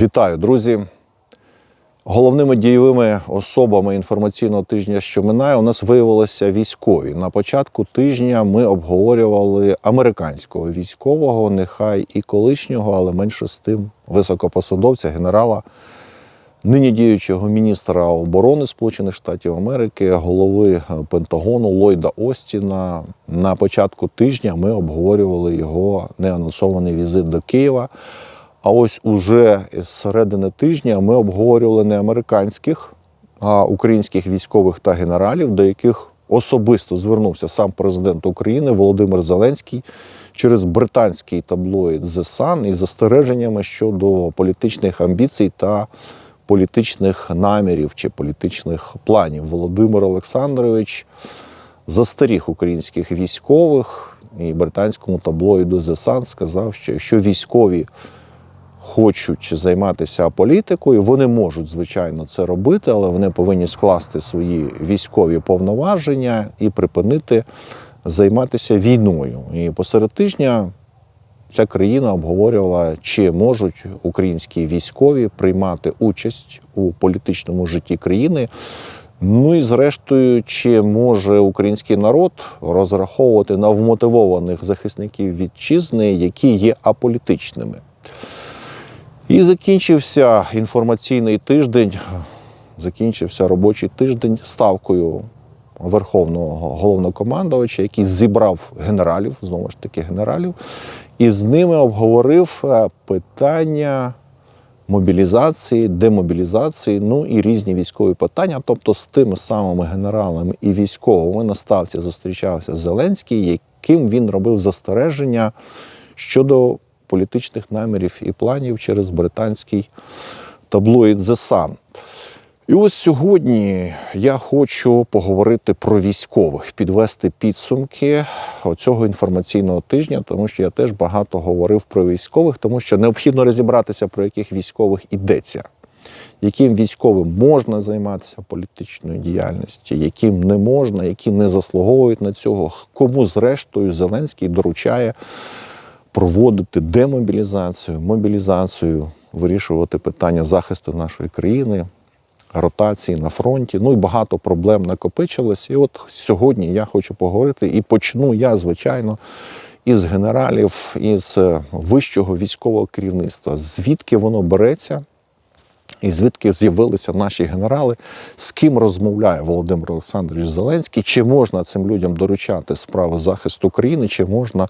Вітаю, друзі! Головними дієвими особами інформаційного тижня, що минає, у нас виявилися військові. На початку тижня ми обговорювали американського військового, нехай і колишнього, але менше з тим високопосадовця, генерала, нині діючого міністра оборони Сполучених Штатів Америки, голови Пентагону Ллойда Остіна. На початку тижня ми обговорювали його неанонсований візит до Києва. А ось уже з середини тижня ми обговорювали не американських, а українських військових та генералів, до яких особисто звернувся сам президент України Володимир Зеленський через британський таблоїд The Sun із застереженнями щодо політичних амбіцій та політичних намірів чи політичних планів. Володимир Олександрович застеріг українських військових і британському таблоїду The Sun сказав, що якщо військові хочуть займатися політикою, вони можуть, звичайно, це робити, але вони повинні скласти свої військові повноваження і припинити займатися війною. І посеред тижня ця країна обговорювала, чи можуть українські військові приймати участь у політичному житті країни. Ну і зрештою, чи може український народ розраховувати на вмотивованих захисників вітчизни, які є аполітичними? І закінчився інформаційний тиждень, закінчився робочий тиждень ставкою верховного головнокомандувача, який зібрав генералів, знову ж таки генералів, і з ними обговорив е, питання мобілізації, демобілізації, ну і різні військові питання. Тобто з тими самими генералами і військовими на ставці зустрічався Зеленський, яким він робив застереження щодо політичних намірів і планів через британський таблоїд The Sun. І ось сьогодні я хочу поговорити про військових, підвести підсумки цього інформаційного тижня, тому що я теж багато говорив про військових, тому що необхідно розібратися, про яких військових йдеться, яким військовим можна займатися політичною діяльністю, яким не можна, які не заслуговують на цього, кому зрештою Зеленський доручає проводити демобілізацію, мобілізацію, вирішувати питання захисту нашої країни, ротації на фронті. Ну і багато проблем накопичилось. І от сьогодні я хочу поговорити і почну я, звичайно, із генералів, із вищого військового керівництва. Звідки воно береться? І звідки з'явилися наші генерали, з ким розмовляє Володимир Олександрович Зеленський, чи можна цим людям доручати справи захисту країни, чи можна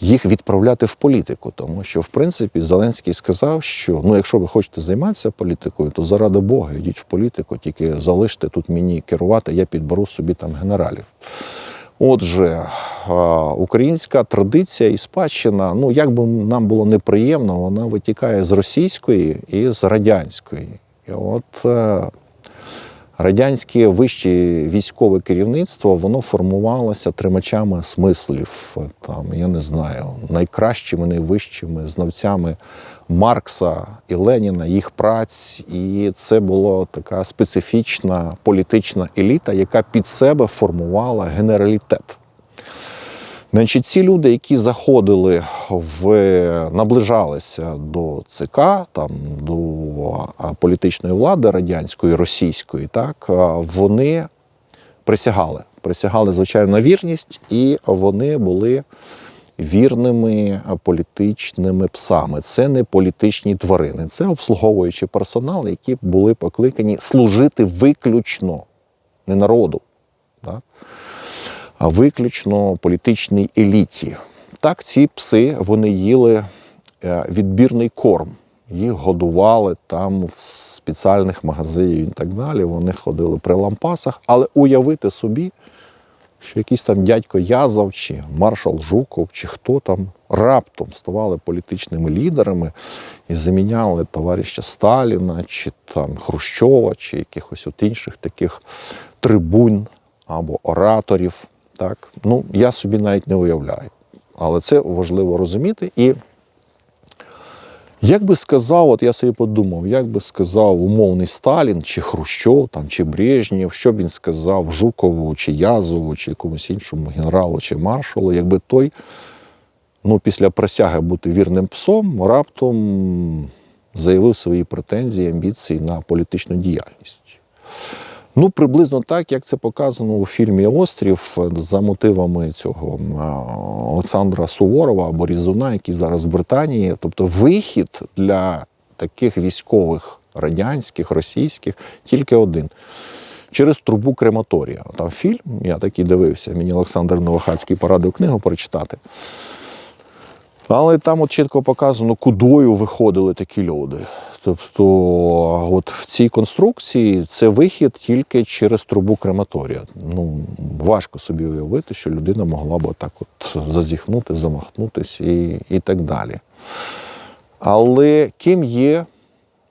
їх відправляти в політику, тому що в принципі Зеленський сказав, що ну, якщо ви хочете займатися політикою, то заради Бога йдіть в політику, тільки залиште тут мені керувати, я підберу собі там генералів. Отже, українська традиція і спадщина, ну як би нам було неприємно, вона витікає з російської і з радянської. І от е, радянське вище військове керівництво воно формувалося тримачами смислів. Там я не знаю, найкращими, найвищими знавцями Маркса і Леніна, їх праць, і це була така специфічна політична еліта, яка під себе формувала генералітет. Значить, ці люди, які заходили в наближалися до ЦК, там до політичної влади радянської, російської, так вони присягали. Присягали, звичайно, на вірність, і вони були вірними політичними псами. Це не політичні тварини, це обслуговуючий персонал, які були покликані служити виключно не народу. Так? Виключно політичній еліті. Так, ці пси вони їли відбірний корм. Їх годували там в спеціальних магазинах і так далі. Вони ходили при лампасах, але уявити собі, що якийсь там дядько Язов, чи маршал Жуков, чи хто там раптом ставали політичними лідерами і заміняли товариша Сталіна, чи там Хрущова, чи якихось от інших таких трибун або ораторів. Так, ну я собі навіть не уявляю. Але це важливо розуміти. І як би сказав, от я собі подумав, як би сказав умовний Сталін, чи Хрущов, там, чи Брежнєв, що б він сказав Жукову, чи Язову, чи якомусь іншому генералу, чи маршалу, якби той ну, після присяги бути вірним псом, раптом заявив свої претензії, амбіції на політичну діяльність. Ну, приблизно так, як це показано у фільмі Острів за мотивами цього Олександра Суворова або Різуна, який зараз в Британії. Тобто вихід для таких військових радянських, російських тільки один. Через трубу крематорія. Там фільм, я такий дивився, мені Олександр Новохацький порадив книгу прочитати. Але там от чітко показано, кудою виходили такі люди. Тобто, от в цій конструкції це вихід тільки через трубу крематорія. Ну, важко собі уявити, що людина могла б так от зазіхнути, замахнутись і, і так далі. Але ким є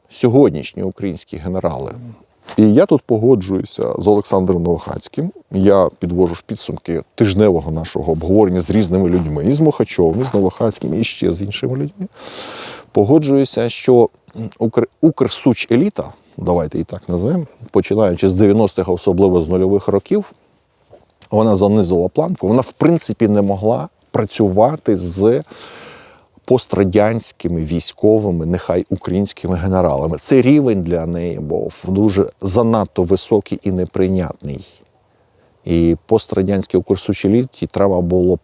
сьогоднішні українські генерали? І я тут погоджуюся з Олександром Новохацьким. Я підвожу ж підсумки тижневого нашого обговорення з різними людьми, і з Мохачовим, і з Новохацьким, і ще з іншими людьми. Погоджуюся, що. Укрсуч еліта, давайте і так назвемо, починаючи з 90-х, особливо з нульових років, вона занизила планку. Вона, в принципі, не могла працювати з пострадянськими військовими, нехай українськими генералами. Цей рівень для неї був дуже занадто високий і неприйнятний. І пострадянській укрсучелітті треба було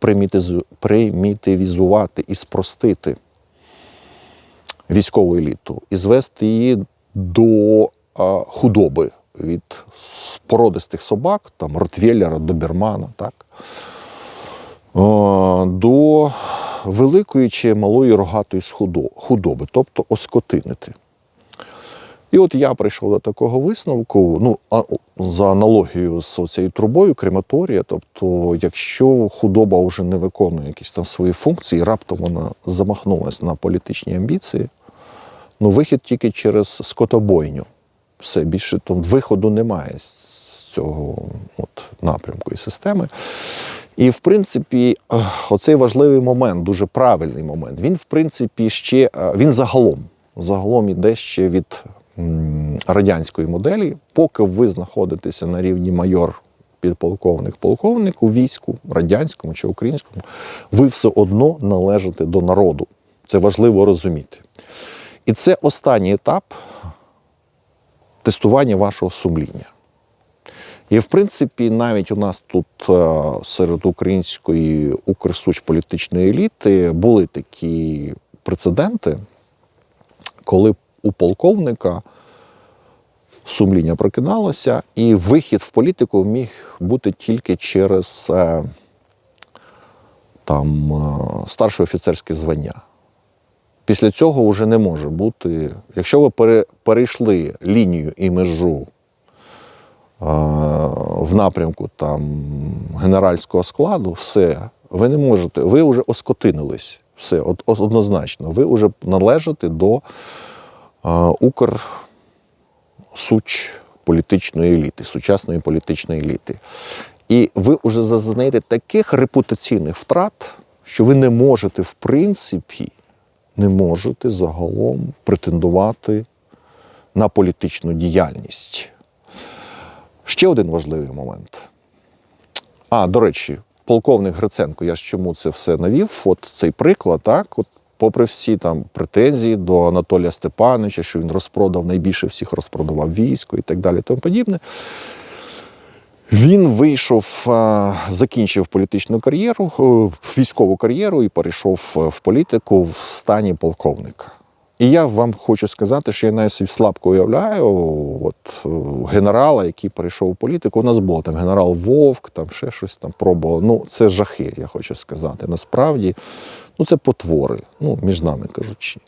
примітивізувати і спростити військову еліту і звести її до худоби від породистих собак, там ротвейлера, добермана, так, до великої чи малої рогатої худоби, тобто оскотинити. І от я прийшов до такого висновку, ну, за аналогією з цією трубою, крематорія, тобто, якщо худоба вже не виконує якісь там свої функції, раптом вона замахнулася на політичні амбіції, ну, вихід тільки через скотобойню. Все, більше там виходу немає з цього от, напрямку і системи. І, в принципі, оцей важливий момент, дуже правильний момент, він, в принципі, ще е, він загалом, загалом іде ще від радянської моделі, поки ви знаходитеся на рівні майор. Підполковник, полковник у війську, радянському чи українському, ви все одно належите до народу. Це важливо розуміти. І це останній етап тестування вашого сумління. І, в принципі, навіть у нас тут е, серед української укрсуч політичної еліти були такі прецеденти, коли у полковника сумління прокидалося, і вихід в політику міг бути тільки через е, там, е, старше офіцерське звання. Після цього вже не може бути. Якщо ви пере- перейшли лінію і межу в напрямку там генеральського складу, все, ви не можете, ви вже оскотинились. Все, однозначно, ви вже належите до а, Укрсуч політичної еліти, сучасної політичної еліти. І ви вже зазнаєте таких репутаційних втрат, що ви не можете, в принципі, не можете загалом претендувати на політичну діяльність. Ще один важливий момент. А, до речі, полковник Гриценко, я ж чому це все навів? От цей приклад, так, от попри всі там претензії до Анатолія Степановича, що він розпродав найбільше всіх розпродавав військо і так далі, тому подібне. Він вийшов, закінчив політичну кар'єру, е, військову кар'єру і перейшов е, в політику в стані полковника. І я вам хочу сказати, що я навіть слабко уявляю от, е, генерала, який перейшов у політику. У нас було там генерал Вовк, там ще щось там пробував. Ну, це жахи, я хочу сказати. Насправді, ну це потвори, ну, між нами кажучи.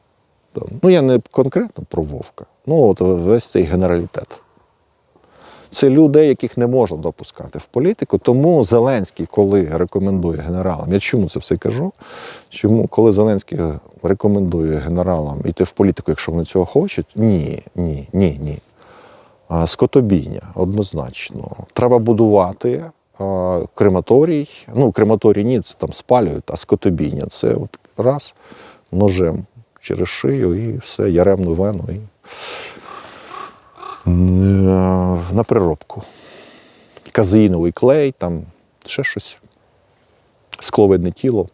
Ну, я не конкретно про Вовка. Ну, от весь цей генералітет. Це людей, яких не можна допускати в політику. Тому Зеленський, коли рекомендує генералам, я чому це все кажу? Чому, коли Зеленський рекомендує генералам йти в політику, якщо вони цього хочуть? Ні, ні, ні, ні. Скотобійня, однозначно. Треба будувати крематорій. Ну, крематорій ні, це там спалюють, а скотобійня це от раз ножем через шию і все, яремну вену. І... Е, на переробку. Казеїновий клей, там ще щось, скловидне тіло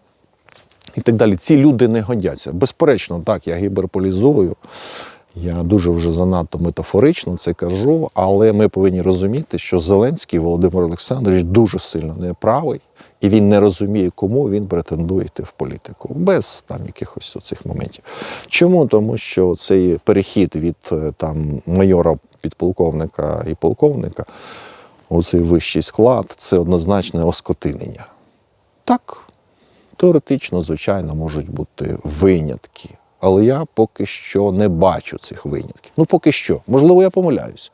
і так далі. Ці люди не годяться. Безперечно, так, я гіперполізую. Я дуже вже занадто метафорично це кажу, але ми повинні розуміти, що Зеленський Володимир Олександрович дуже сильно неправий, і він не розуміє, кому він претендує йти в політику, без там якихось оцих моментів. Чому? Тому що цей перехід від е, там майора підполковника і полковника, у цей вищий склад, це однозначне оскотинення. Так, теоретично, звичайно, можуть бути винятки. Але я поки що не бачу цих винятків. Ну, поки що. Можливо, я помиляюся.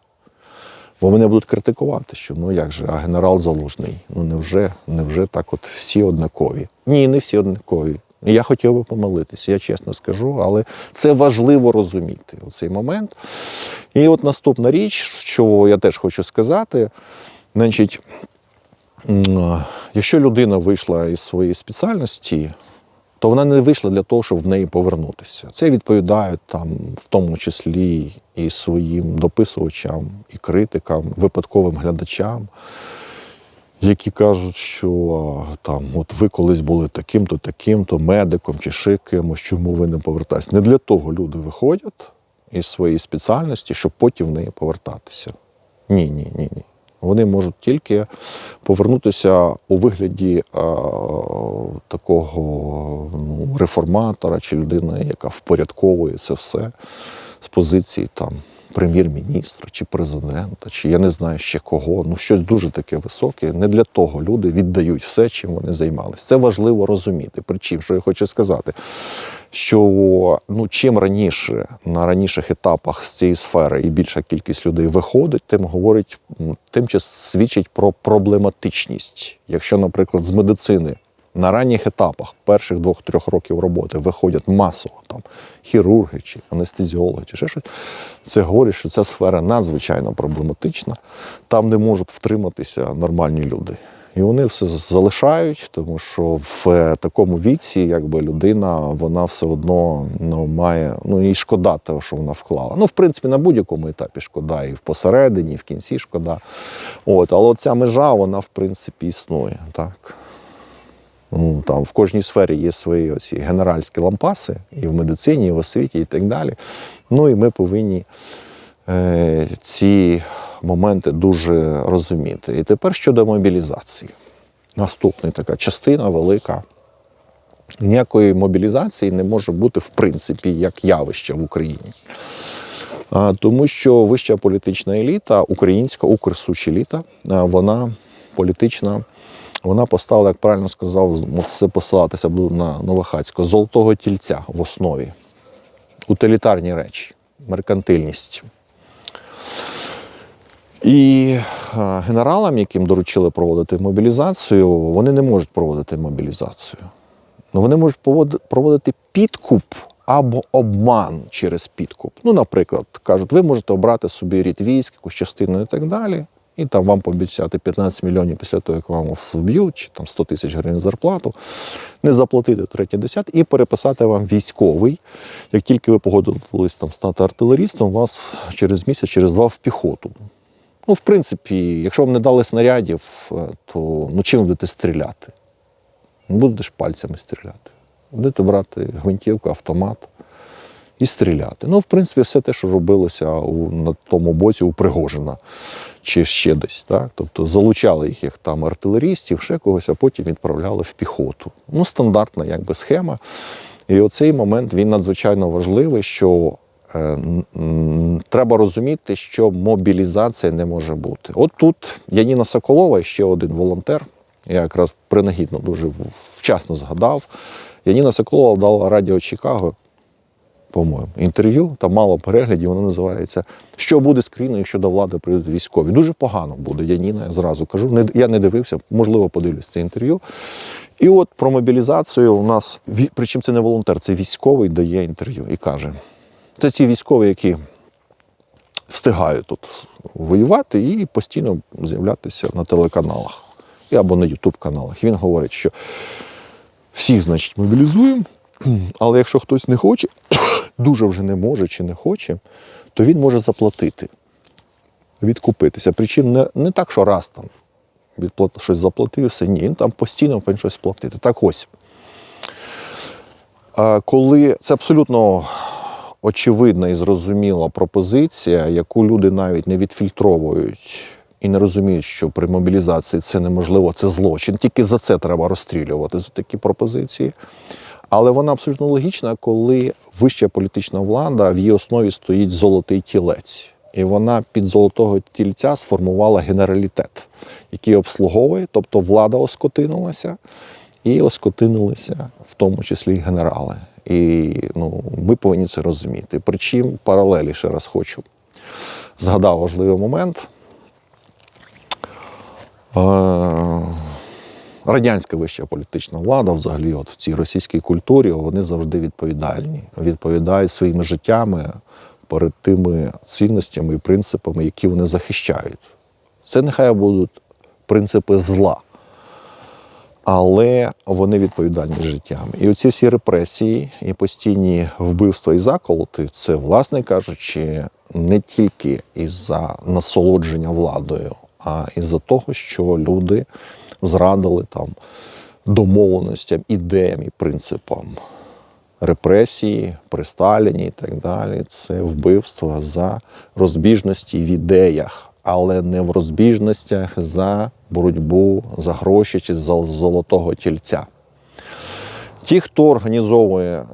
Бо мене будуть критикувати, що ну як же, а генерал залужний? Ну невже, невже так от всі однакові? Ні, не всі однакові. Я хотів би помилитися, я чесно скажу, але це важливо розуміти у цей момент. І от наступна річ, що я теж хочу сказати, значить, якщо людина вийшла із своєї спеціальності, то вона не вийшла для того, щоб в неї повернутися. Це відповідають там, в тому числі і своїм дописувачам, і критикам, випадковим глядачам, які кажуть, що там, от ви колись були таким-то, таким-то, медиком чи кимось, чому ви не повертаєтесь. Не для того люди виходять із своєї спеціальності, щоб потім в неї повертатися. Ні, ні, ні, ні. Вони можуть тільки повернутися у вигляді а, такого ну, реформатора чи людини, яка впорядковує це все з позиції там прем'єр-міністра чи президента, чи я не знаю ще кого. Ну щось дуже таке високе. Не для того люди віддають все, чим вони займалися. Це важливо розуміти. Причому, що я хочу сказати, що ну чим раніше на раніших етапах з цієї сфери і більша кількість людей виходить, тим говорить, тим чи свідчить про проблематичність. Якщо, наприклад, з медицини на ранніх етапах перших двох-трьох років роботи виходять масово там хірурги чи анестезіологи, чи ще щось, це говорить, що ця сфера надзвичайно проблематична. Там не можуть втриматися нормальні люди. І вони все залишають, тому що в е, такому віці, якби людина, вона все одно ну, має ну і шкода того, що вона вклала. Ну, в принципі, на будь-якому етапі шкода, і в посередині, і в кінці шкода. От, але ця межа, вона в принципі існує. Так. Ну, там в кожній сфері є свої оці генеральські лампаси, і в медицині, і в освіті, і так далі. Ну і ми повинні е, ці моменти дуже розуміти. І тепер щодо мобілізації. Наступна така частина велика. Ніякої мобілізації не може бути в принципі як явище в Україні. А, Тому що вища політична еліта, українська укрсучеліта, вона політична, вона поставила, як правильно сказав, це посилатися буду на Новохацького, золотого тільця в основі. Утилітарні речі, меркантильність. І генералам, яким доручили проводити мобілізацію, вони не можуть проводити мобілізацію. Ну, вони можуть проводити підкуп або обман через підкуп. Ну, наприклад, кажуть, ви можете обрати собі рід військ, якусь частину і так далі, і там вам пообіцяти 15 мільйонів після того, як вам вб'ють, чи там 100 тисяч гривень зарплату, не заплатити третє десят і переписати вам військовий. Як тільки ви погодились там стати артилерістом, вас через місяць, через два в піхоту. Ну, в принципі, якщо вам не дали снарядів, е, то ну, чим будете стріляти? Не будете ж пальцями стріляти. Будете брати гвинтівку, автомат і стріляти. Ну, в принципі, все те, що робилося у, на тому боці у Пригожина чи ще десь. Так? Тобто залучали їх як там артилерістів, ще когось, а потім відправляли в піхоту. Ну, стандартна якби, схема. І оцей момент він надзвичайно важливий, що е, треба розуміти, що мобілізація не може бути. От тут Яніна Соколова, ще один волонтер, я якраз принагідно дуже вчасно згадав. Яніна Соколова дала радіо Чикаго, по-моєму, інтерв'ю, там мало переглядів, воно називається Що буде з країною, якщо до влади прийдуть військові? Дуже погано буде, Яніна, я зразу кажу. Не, я не дивився, можливо, подивлюсь це інтерв'ю. І от про мобілізацію у нас, причому це не волонтер, це військовий дає інтерв'ю і каже: це ці військові, які встигають тут воювати і постійно з'являтися на телеканалах або на Ютуб-каналах. Він говорить, що всіх, значить, мобілізуємо, але якщо хтось не хоче, дуже вже не може чи не хоче, то він може заплатити, відкупитися. Причому не, не так, що раз там відплат... щось заплатив, все. Ні, він там постійно повинен щось платити. Так ось. Коли це абсолютно очевидна і зрозуміла пропозиція, яку люди навіть не відфільтровують і не розуміють, що при мобілізації це неможливо, це злочин. Тільки за це треба розстрілювати за такі пропозиції. Але вона абсолютно логічна, коли вища політична влада в її основі стоїть золотий тілець. І вона під золотого тільця сформувала генералітет, який обслуговує, тобто влада оскотинулася, і оскотинилися в тому числі генерали. І ну, ми повинні це розуміти. Причому паралелі ще раз хочу. Згадав важливий момент. Радянська вища політична влада, взагалі, от в цій російській культурі, вони завжди відповідальні, відповідають своїми життями перед тими цінностями і принципами, які вони захищають. Це нехай будуть принципи зла, але вони відповідальні життями. І оці всі репресії і постійні вбивства і заколоти, це, власне кажучи, не тільки із-за насолодження владою, а із-за того, що люди зрадили там домовленостям, ідеям і принципам. Репресії при Сталіні і так далі це вбивство за розбіжності в ідеях, але не в розбіжностях за боротьбу за гроші чи за золотого тільця. Ті, хто організовує е,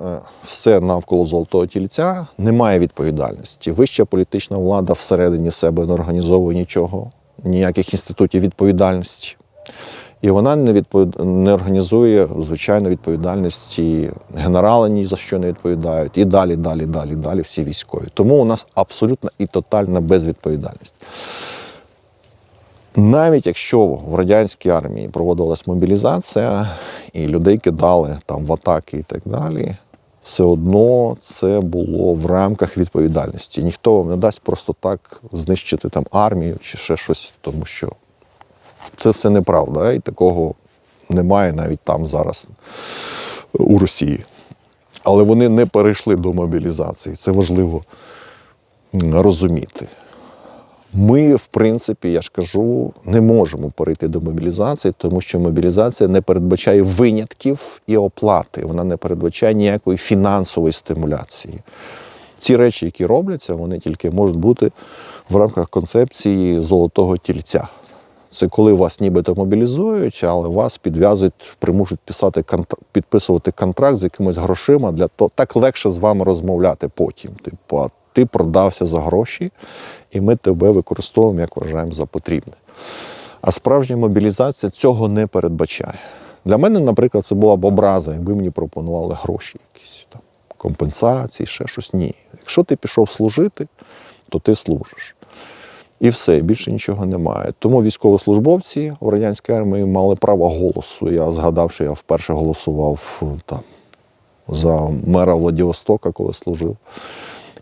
все навколо золотого тільця, не має відповідальності. Вища політична влада всередині себе не організовує нічого, ніяких інститутів відповідальності. І вона не відповід... не організує звичайно відповідальності. Генерали ні за що не відповідають. І далі, далі, далі, далі всі військові. Тому у нас абсолютна і тотальна безвідповідальність. Навіть якщо в радянській армії проводилась мобілізація і людей кидали там в атаки і так далі, все одно це було в рамках відповідальності. Ніхто вам не дасть просто так знищити там армію чи ще щось, тому що це все неправда, і такого немає навіть там зараз у Росії. Але вони не перейшли до мобілізації. Це важливо розуміти. Ми, в принципі, я ж кажу, не можемо перейти до мобілізації, тому що мобілізація не передбачає винятків і оплати. Вона не передбачає ніякої фінансової стимуляції. Ці речі, які робляться, вони тільки можуть бути в рамках концепції золотого тільця. Це коли вас нібито мобілізують, але вас підв'язують, примушують писати підписувати контракт з якимось грошима для того, так легше з вами розмовляти потім. Типу, а ти продався за гроші, і ми тебе використовуємо, як вважаємо за потрібне. А справжня мобілізація цього не передбачає. Для мене, наприклад, це була б образа, якби мені пропонували гроші, якісь там компенсації, ще щось. Ні. Якщо ти пішов служити, то ти служиш. І все, більше нічого немає. Тому військовослужбовці в радянській армії мали право голосу. Я згадав, що я вперше голосував там за мера Владивостока, коли служив,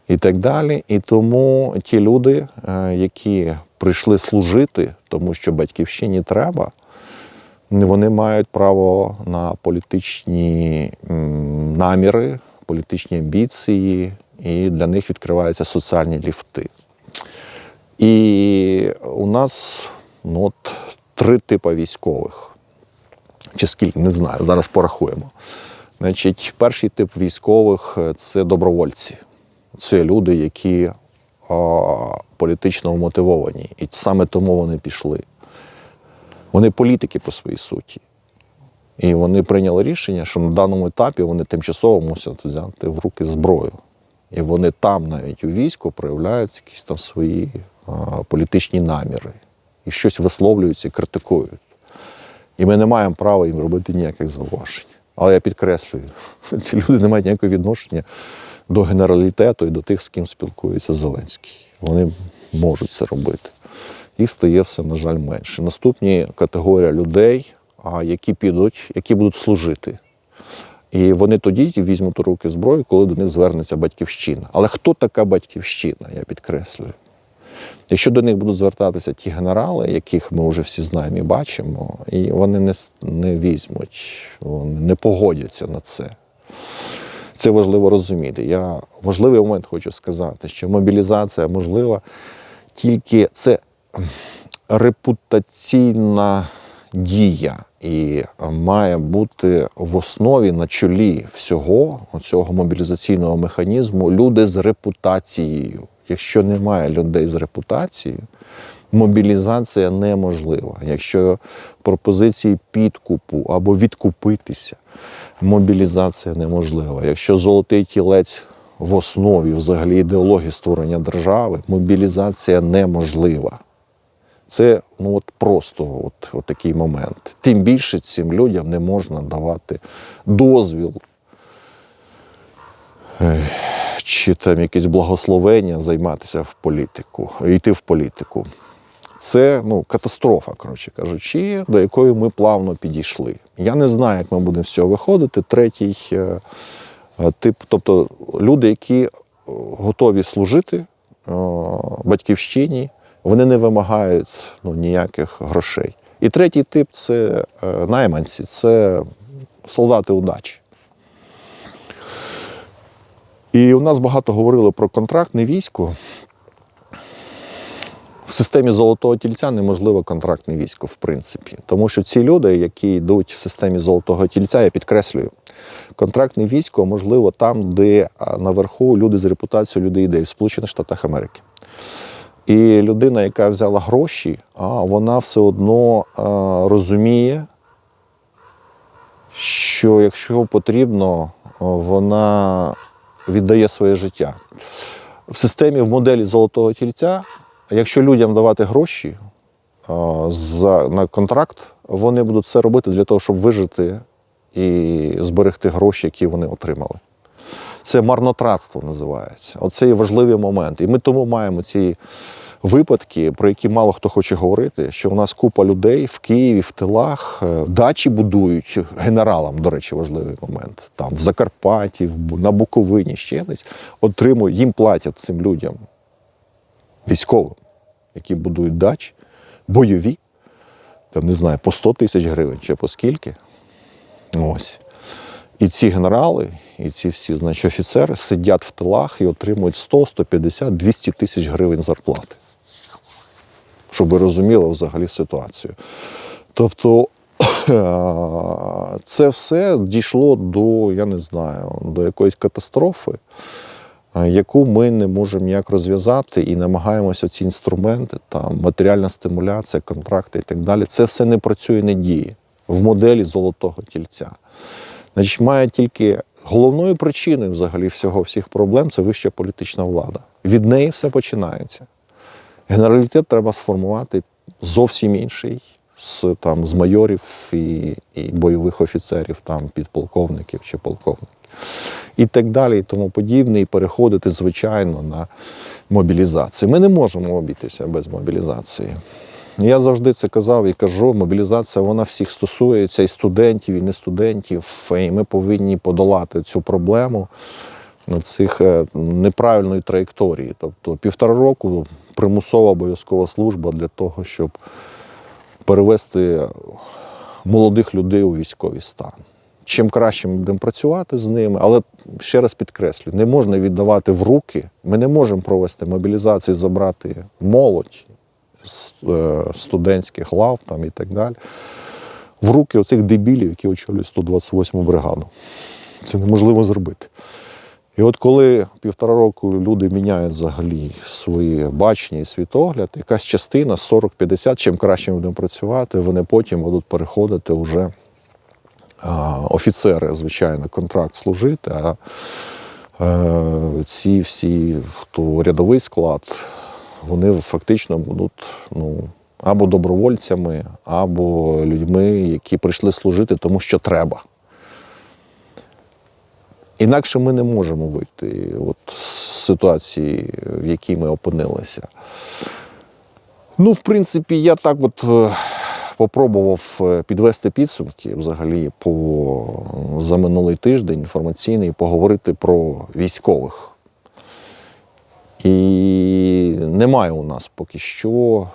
і так далі. І тому ті люди, е, які прийшли служити, тому що батьківщині треба, вони мають право на політичні наміри, політичні амбіції, і для них відкриваються соціальні ліфти. І у нас ну, от, три типи військових. Чи скільки, не знаю, зараз порахуємо. Значить, перший тип військових е, це добровольці. Це люди, які а, політично вмотивовані. І саме тому вони пішли. Вони політики по своїй суті. І вони прийняли рішення, що на даному етапі вони тимчасово мусять взяти в руки зброю. І вони там навіть у війську проявляють якісь там свої політичні наміри. І щось висловлюються і критикують. І ми не маємо права їм робити ніяких зауважень. Але я підкреслюю, ці люди не мають ніякого відношення до генералітету і до тих, з ким спілкується Зеленський. Вони можуть це робити. Їх стає все, на жаль, менше. Наступні категорія людей, які підуть, які будуть служити. І вони тоді візьмуть у руки зброю, коли до них звернеться батьківщина. Але хто така батьківщина, я підкреслюю. Якщо до них будуть звертатися ті генерали, яких ми вже всі знаємо і бачимо, і вони не, не візьмуть, вони не погодяться на це. Це важливо розуміти. Я важливий момент хочу сказати, що мобілізація можлива тільки це репутаційна дія. і має бути в основі на чолі всього цього мобілізаційного механізму люди з репутацією. Якщо немає людей з репутацією, мобілізація неможлива. Якщо пропозиції підкупу або відкупитися, мобілізація неможлива. Якщо золотий тілець в основі взагалі ідеології створення держави, мобілізація неможлива. Це ну от просто от, от такий момент. Тим більше цим людям не можна давати дозвіл ех, чи там якесь благословення займатися в політику, йти в політику. Це ну, катастрофа, коротше кажучи, до якої ми плавно підійшли. Я не знаю, як ми будемо з цього виходити. Третій е, е, тип, тобто люди, які е, готові служити батьківщині, вони не вимагають ну, ніяких грошей. І третій тип це найманці, це солдати удачі. І у нас багато говорили про контрактне військо. В системі золотого тільця неможливо контрактне військо, в принципі. Тому що ці люди, які йдуть в системі золотого тільця, я підкреслюю, контрактне військо можливо там, де наверху люди з репутацією людей ідей в Сполучених Штатах Америки. І людина, яка взяла гроші, а вона все одно розуміє, що якщо потрібно, вона віддає своє життя. В системі в моделі золотого тільця, якщо людям давати гроші за, на контракт, вони будуть це робити для того, щоб вижити і зберегти гроші, які вони отримали. Це марнотратство називається. Оце є важливий момент. І ми тому маємо ці випадки, про які мало хто хоче говорити, що у нас купа людей в Києві, в тилах, е, дачі будують генералам, до речі, важливий момент. Там в Закарпатті, на Буковині, ще десь отримують, їм платять цим людям, військовим, які будують дачі, бойові, там не знаю, по 100 тисяч гривень чи по скільки. Ось. І ці генерали, і ці всі значить, офіцери сидять в тилах і отримують 100, 150, 200 тисяч гривень зарплати. Щоб ви розуміли взагалі ситуацію. Тобто це все дійшло до, я не знаю, до якоїсь катастрофи, яку ми не можемо ніяк розв'язати і намагаємося ці інструменти, там, матеріальна стимуляція, контракти і так далі. Це все не працює, не діє в моделі золотого тільця. Значить, має тільки головною причиною взагалі всього всіх проблем це вища політична влада. Від неї все починається. Генералітет треба сформувати зовсім інший з, там, з майорів і, і бойових офіцерів, там, підполковників чи полковників. І так далі, і тому подібне, і переходити, звичайно, на мобілізацію. Ми не можемо обійтися без мобілізації. Я завжди це казав і кажу, мобілізація вона всіх стосується, і студентів, і не студентів. І ми повинні подолати цю проблему цих е, неправильної траєкторії. Тобто півтора року примусова обов'язкова служба для того, щоб перевести молодих людей у військовий стан. Чим краще ми будемо працювати з ними, але ще раз підкреслю, не можна віддавати в руки. Ми не можемо провести мобілізацію, забрати молодь з е, студентських лав там, і так далі. В руки оцих дебілів, які очолюють 128 бригаду. Це неможливо зробити. І от коли півтора року люди міняють взагалі свої бачення і світогляд, якась частина 40-50, чим краще ми будемо працювати, вони потім будуть переходити вже офіцери, звичайно, контракт служити, а е, ці всі, хто рядовий склад, вони фактично будуть ну, або добровольцями, або людьми, які прийшли служити, тому що треба. Інакше ми не можемо вийти от, з ситуації, в якій ми опинилися. Ну, в принципі, я так от е, попробував е, підвести підсумки взагалі по за минулий тиждень інформаційний, поговорити про військових. І немає у нас поки що,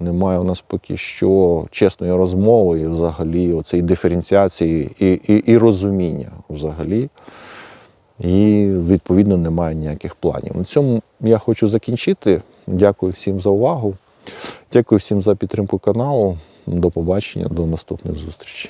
немає у нас поки що чесної розмови і взагалі оцеї диференціації і, і, і розуміння взагалі. І відповідно немає ніяких планів. На цьому я хочу закінчити. Дякую всім за увагу. Дякую всім за підтримку каналу. До побачення, до наступних зустрічей.